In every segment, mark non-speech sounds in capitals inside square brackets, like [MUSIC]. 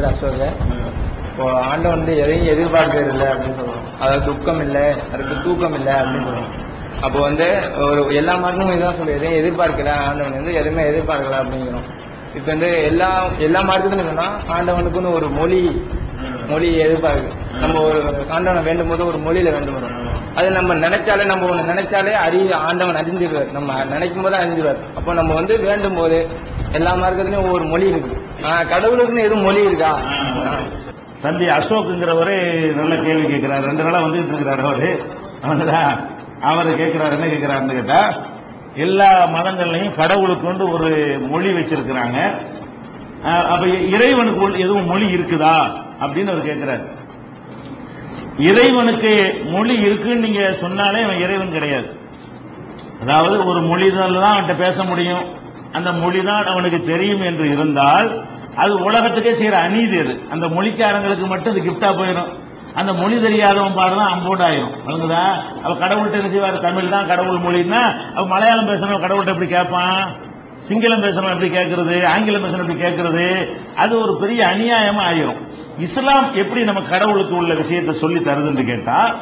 பேர் அசோக. இப்போ ஆண்டவன் வந்து எதையும் எதிர்பார்க்கிறது இல்லை அப்படின்னு சொல்லுவோம் அதாவது துக்கம் இல்லை அதுக்கு தூக்கம் இல்லை அப்படின்னு சொல்லுவோம் அப்போ வந்து ஒரு எல்லா மார்க்கமும் இதுதான் சொல்லி எதையும் எதிர்பார்க்கல ஆண்டவன் வந்து எதுவுமே எதிர்பார்க்கல அப்படிங்கிறோம். இப்போ வந்து எல்லா எல்லா மார்க்கத்துலையும் சொன்னா ஆண்டவனுக்குன்னு ஒரு மொழி மொழி எதிர்பார்க்கு. நம்ம ஒரு ஆண்டவனை வேண்டும் போது ஒரு மொழியில வேண்டும் வரும் அது நம்ம நினைச்சாலே நம்ம ஒண்ணு நினைச்சாலே அறி ஆண்டவன் அறிஞ்சிடுவார். நம்ம நினைக்கும் போது அறிஞ்சிருவார் அப்போ நம்ம வந்து வேண்டும் போது எல்லா மார்க்கத்துலையும் ஒவ்வொரு மொழி இருக்கு கடவுளுக்குன்னு எதுவும் மொழி இருக்கா? தந்தி தம்பி அசோக்குங்கிறவரே நல்ல கேள்வி கேட்கிறார். ரெண்டு நாளா வந்துட்டு இருக்கிறாரு அவரு. அவங்களா அவர் கேட்கிறாரு என்ன கேட்கிறாருன்னு கேட்டா எல்லா மதங்கள்லையும் கடவுளுக்கு வந்து ஒரு மொழி வச்சிருக்கிறாங்க. அஹ் அப்ப இறைவனுக்கு எதுவும் மொழி இருக்குதா? அப்படின்னு அவர் கேட்கிறாரு. இறைவனுக்கு மொழி இருக்குன்னு நீங்க சொன்னாலே அவன் இறைவன் கிடையாது. அதாவது ஒரு மொழிதான் தான் அவன்கிட்ட பேச முடியும். அந்த மொழிதான் அவனுக்கு தெரியும் என்று இருந்தால் அது உலகத்துக்கே செய்யற அநீதி அது. அந்த மொழிக்காரங்களுக்கு மட்டும் அது கிஃப்டா போயிடும். அந்த மொழி தெரியாதவன் பாருதான் அம்போட் ஆயிரும். வழங்குதா அவ கடவுள்கிட்ட என்ன செய்வார்? தமிழ் தான் கடவுள் மொழின்னா அவ மலையாளம் பேசுறவன் கடவுள்கிட்ட எப்படி கேட்பான்? சிங்களம் பேசணும் எப்படி கேட்கறது? ஆங்கிலம் பேசணும் எப்படி கேட்கறது? அது ஒரு பெரிய அநியாயமா ஆயிரும். இஸ்லாம் எப்படி நம்ம கடவுளுக்கு உள்ள விஷயத்தை சொல்லி தருதுன்னு கேட்டா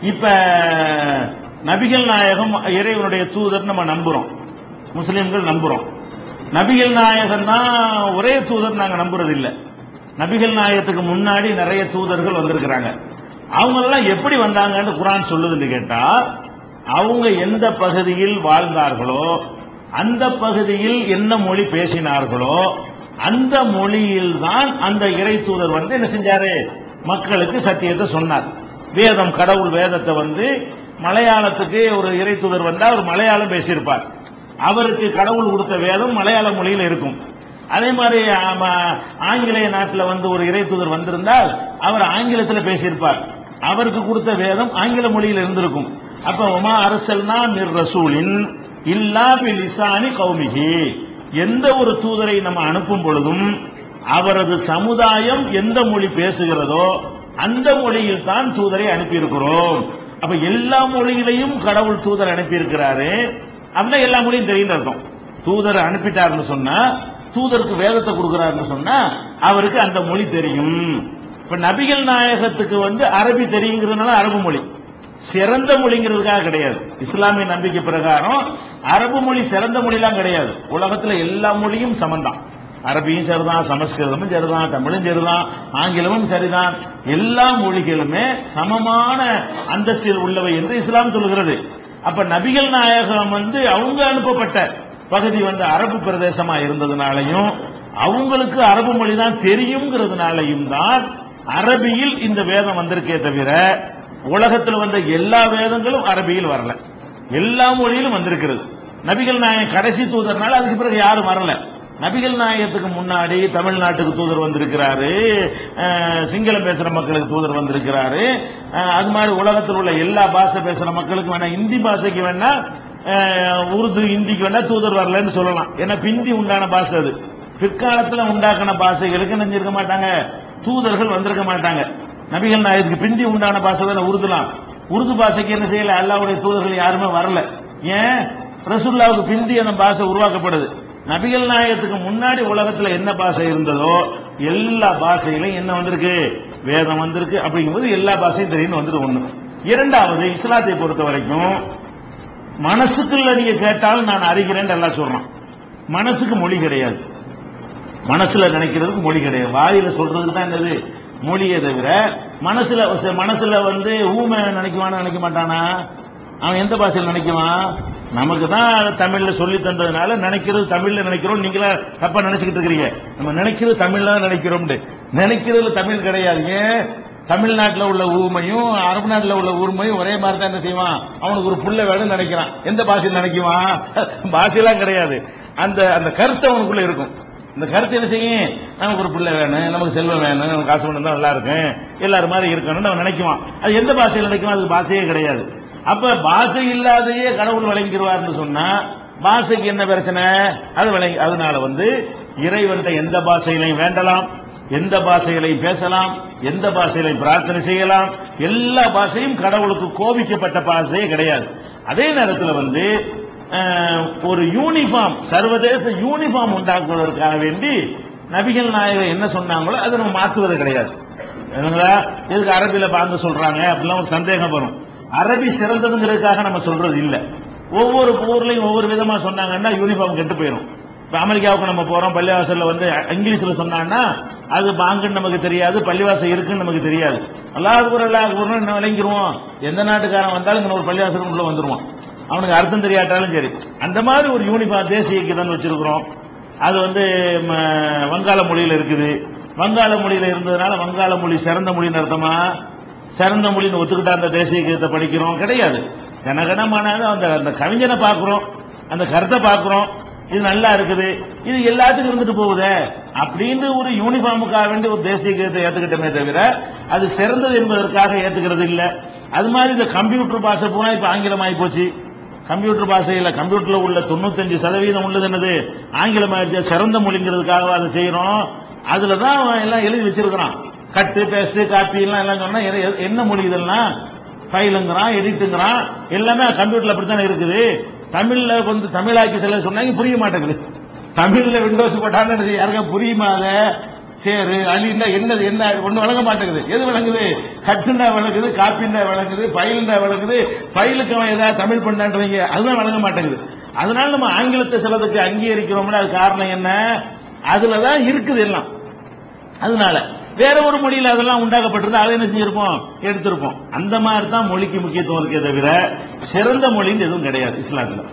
இப்ப நபிகள் நாயகம் இறைவனுடைய தூதர் நம்ம நம்புறோம். முஸ்லீம்கள் நம்புறோம். நபிகள் நாயகன் தான் ஒரே தூதர் நாங்க நம்புறது இல்லை நபிகள் நாயகத்துக்கு முன்னாடி நிறைய தூதர்கள் வந்திருக்கிறாங்க. அவங்கெல்லாம் எப்படி வந்தாங்கன்னு குரான் சொல்லுதுன்னு கேட்டா அவங்க எந்த பகுதியில் வாழ்ந்தார்களோ அந்த பகுதியில் என்ன மொழி பேசினார்களோ அந்த மொழியில் தான் அந்த இறை தூதர் வந்து என்ன செஞ்சாரு? மக்களுக்கு சத்தியத்தை சொன்னார். வேதம் கடவுள் வேதத்தை வந்து மலையாளத்துக்கு ஒரு இறை தூதர் வந்தா அவர் மலையாளம் பேசியிருப்பார். அவருக்கு கடவுள் கொடுத்த வேதம் மலையாள மொழியில் இருக்கும். அதே மாதிரி ஆங்கிலேய நாட்டில் வந்து ஒரு இறை தூதர் வந்திருந்தால் அவர் ஆங்கிலத்தில் பேசியிருப்பார். அவருக்கு கொடுத்த வேதம் ஆங்கில மொழியில் இருந்திருக்கும். அப்ப உமா அரசல்னா மிர் ரசூலின் இல்லா பிலிசானி கௌமிகி எந்த ஒரு தூதரை நம்ம அனுப்பும் பொழுதும் அவரது சமுதாயம் எந்த மொழி பேசுகிறதோ அந்த மொழியில் தான் தூதரை அனுப்பியிருக்கிறோம். அப்ப எல்லா மொழியிலையும் கடவுள் தூதர் அனுப்பியிருக்கிறாரு அப்படின்னா எல்லா மொழியும் தெரியும் அர்த்தம். தூதர் அனுப்பிட்டாருன்னு சொன்னா தூதருக்கு வேதத்தை கொடுக்குறாருன்னு சொன்னா அவருக்கு அந்த மொழி தெரியும். இப்ப நபிகள் நாயகத்துக்கு வந்து அரபி தெரியுங்கிறதுனால அரபு மொழி. சிறந்த மொழிங்கிறதுக்காக கிடையாது. இஸ்லாமிய நம்பிக்கை பிரகாரம் அரபு மொழி சிறந்த மொழிலாம் கிடையாது. உலகத்துல எல்லா மொழியும் சமந்தான். அரபியும் சரிதான் சமஸ்கிருதமும் சரிதான் தமிழும் சரிதான் ஆங்கிலமும் சரிதான். எல்லா மொழிகளுமே சமமான அந்தஸ்தில் உள்ளவை என்று இஸ்லாம் சொல்கிறது. அப்ப நபிகள் நாயகம் வந்து அவங்க அனுப்பப்பட்ட பகுதி வந்து அரபு பிரதேசமா இருந்ததுனாலையும் அவங்களுக்கு அரபு மொழி தான் தெரியுங்கிறதுனாலையும் தான் அரபியில் இந்த வேதம் வந்திருக்கே தவிர உலகத்தில் வந்த எல்லா வேதங்களும் அரபியில் வரல. எல்லா மொழியிலும் வந்திருக்கிறது. நபிகள் நாயகம் கடைசி தூதர்னால அதுக்கு பிறகு யாரும் வரல. நபிகள் நாயகத்துக்கு முன்னாடி தமிழ்நாட்டுக்கு தூதர் வந்திருக்கிறாரு. சிங்களம் பேசுகிற மக்களுக்கு தூதர் வந்திருக்கிறாரு. அது மாதிரி உலகத்தில் உள்ள எல்லா பாஷை பேசுகிற மக்களுக்கு வேணா இந்தி பாஷைக்கு வேணா உருது இந்திக்கு வேணா தூதர் வரலன்னு சொல்லலாம். ஏன்னா பிந்தி உண்டான பாஷை அது. பிற்காலத்தில் உண்டாக்கின பாஷைகளுக்கு நினைஞ்சிருக்க மாட்டாங்க. தூதர்கள் வந்திருக்க மாட்டாங்க. நபிகள் நாயகத்துக்கு பிந்தி உண்டான பாஷை தானே உருதுலாம். உருது பாஷைக்கு என்ன செய்யல? அல்லாவுடைய தூதர்கள் யாருமே வரல. ஏன்? ரசுல்லாவுக்கு பிந்தி அந்த பாஷை உருவாக்கப்படுது. நபிகள் நாயகத்துக்கு முன்னாடி உலகத்துல என்ன பாஷை இருந்ததோ எல்லா பாஷையிலும் என்ன வந்திருக்கு? வேதம் வந்திருக்கு. அப்படிங்கும்போது எல்லா பாஷையும் தெரியும் வந்துட்டு ஒண்ணு. இரண்டாவது இஸ்லாத்தை பொறுத்த வரைக்கும் மனசுக்குள்ள நீங்க கேட்டாலும் நான் அறிகிறேன் எல்லாம் சொல்றான். மனசுக்கு மொழி கிடையாது. மனசுல நினைக்கிறதுக்கு மொழி கிடையாது. வாயில சொல்றதுக்கு தான் என்னது? மொழியை தவிர மனசுல மனசுல வந்து ஊமை நினைக்குவான்னு நினைக்க மாட்டானா? அவன் எந்த பாஷையில் நினைக்குவான்? நமக்கு தான் தமிழ்ல சொல்லி தந்ததுனால நினைக்கிறது தமிழ்ல நினைக்கிறோம். நீங்களா தப்பா நினைச்சுக்கிட்டு இருக்கிறீங்க. நம்ம நினைக்கிறது தமிழ்ல தான் நினைக்கிறோம் நினைக்கிறதுல தமிழ் கிடையாது. ஏன்? தமிழ்நாட்டில் உள்ள ஊமையும் அரபு நாட்டில் உள்ள ஊர்மையும் ஒரே மாதிரி தான் என்ன செய்வான்? அவனுக்கு ஒரு புள்ள வேணும்னு நினைக்கிறான். எந்த பாஷையில் நினைக்குவான்? [LAUGHS] பாஷையெல்லாம் கிடையாது. அந்த அந்த கருத்து அவனுக்குள்ள இருக்கும். இந்த கருத்து என்ன செய்யும்? நமக்கு ஒரு பிள்ளை வேணும் நமக்கு செல்வம் வேணும் நமக்கு காசு வேணும் தான் நல்லா இருக்கும். எல்லாரும் மாதிரி இருக்கணும்னு அவன் நினைக்குவான். அது எந்த பாஷையில் நினைக்குவான் அதுக்கு பாஷையே கிடையாது. அப்ப பாஷை இல்லாதையே கடவுள் வழங்கிடுவார்னு சொன்னா பாஷைக்கு என்ன பிரச்சனை? அது வழங்கி அதனால வந்து இறைவன்ட்ட எந்த பாஷையிலையும் வேண்டலாம் எந்த பாஷைகளையும் பேசலாம் எந்த பாஷையிலையும் பிரார்த்தனை செய்யலாம். எல்லா பாஷையும் கடவுளுக்கு கோபிக்கப்பட்ட பாஷையே கிடையாது. அதே நேரத்தில் வந்து ஒரு யூனிஃபார்ம் சர்வதேச யூனிஃபார்ம் உண்டாக்குவதற்காக வேண்டி நபிகள் நாயகர் என்ன சொன்னாங்களோ அதை நம்ம மாற்றுவது கிடையாது. என்னங்களா எதுக்கு அரபியில பாங்க சொல்றாங்க? அப்படிலாம் ஒரு சந்தேகம் வரும். அரபி சிறந்ததுங்கிறதுக்காக நம்ம சொல்றது இல்லை. ஒவ்வொரு ஊர்லையும் ஒவ்வொரு விதமா சொன்னாங்கன்னா யூனிஃபார்ம் கெட்டு போயிடும் இப்போ அமெரிக்காவுக்கு நம்ம போறோம் பள்ளிவாசல்ல வந்து இங்கிலீஷ்ல சொன்னான்னா அது பாங்குன்னு நமக்கு தெரியாது பள்ளிவாசல் இருக்குன்னு நமக்கு தெரியாது. அல்லாதுக்கு அல்லாஹ் என்ன விளங்கிடுவோம் எந்த நாட்டுக்காரன் வந்தாலும் இங்கே ஒரு பள்ளிவாசல் உள்ள வந்துருவான். அவனுக்கு அர்த்தம் தெரியாட்டாலும் சரி. அந்த மாதிரி ஒரு யூனிஃபார்ம் தேசிய கீதம் வச்சிருக்கிறோம். அது வந்து ம, வங்காள மொழியில இருக்குது. வங்காள மொழியில இருந்ததுனால வங்காள மொழி சிறந்த மொழின்னு அர்த்தமா? சிறந்த மொழின்னு ஒத்துக்கிட்டா அந்த தேசிய கீதத்தை படிக்கிறோம். கிடையாது. கனகனமான அந்த அந்த கவிஞனை பார்க்குறோம். அந்த கருத்தை பார்க்குறோம். இது நல்லா இருக்குது. இது எல்லாத்துக்கும் இருந்துட்டு போகுதே. அப்படின்னு ஒரு யூனிஃபார்முக்காக வேண்டி ஒரு தேசிய கீதத்தை ஏற்றுக்கிட்டமே தவிர அது சிறந்தது என்பதற்காக ஏத்துக்கிறது இல்லை. அது மாதிரி இந்த கம்ப்யூட்டர் பாஷை பூரா இப்போ ஆங்கிலம் ஆகி போச்சு கம்ப்யூட்டர் பாஷையில் கம்ப்யூட்டரில் உள்ள தொண்ணூத்தஞ்சு சதவீதம் உள்ளது என்னது? ஆங்கிலம் ஆயிடுச்சு சிறந்த மொழிங்கிறதுக்காக அதை செய்கிறோம் அதில் தான் அவன் எல்லாம் எழுதி வச்சிருக்கிறான். கட்டு பேஸ்ட் காப்பி எல்லாம் எல்லாம் சொன்னா என்ன மொழி இதெல்லாம்? ஃபைலுங்கிறான் எடிட்டுங்கிறான் எல்லாமே கம்ப்யூட்டர்ல அப்படித்தானே இருக்குது? தமிழ்ல வந்து தமிழாக்கி சில சொன்னாங்க புரிய மாட்டேங்குது. தமிழ்ல விண்டோஸ் போட்டாலும் யாருக்கா புரியுமா அதை? சேரு அலின்னா என்னது என்ன ஒண்ணு வழங்க மாட்டேங்குது. எது விளங்குது கட்டுண்டா விளங்குது காப்பிண்டா விளங்குது ஃபைல்டா விளங்குது ஃபைலுக்கு அவன் ஏதாவது தமிழ் பண்ணான்றவங்க அதுதான் வழங்க மாட்டேங்குது. அதனால நம்ம ஆங்கிலத்தை சிலதுக்கு அங்கீகரிக்கிறோம்னா அது காரணம் என்ன? அதுலதான் இருக்குது எல்லாம். அதனால வேற ஒரு மொழியில் அதெல்லாம் உண்டாக்கப்பட்டிருந்தா அதை என்ன செஞ்சிருப்போம்? எடுத்திருப்போம். அந்த மாதிரி தான் மொழிக்கு முக்கியத்துவம் இருக்கே தவிர சிறந்த மொழின்னு எதுவும் கிடையாது இஸ்லாத்துல.